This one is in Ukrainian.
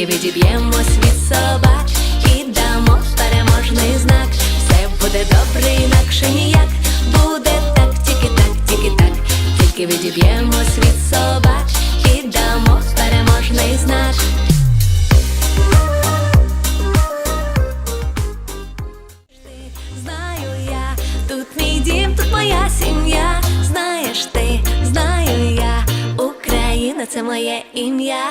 тільки відіб'ємось від собак і дамо переможний знак. Все буде добре, інакше ніяк. Буде так, тільки так, тільки так, тільки відіб'ємось від собак і дамо переможний знак. Моя сім'я. Знаєш ти, знаю я, Україна це моє ім'я.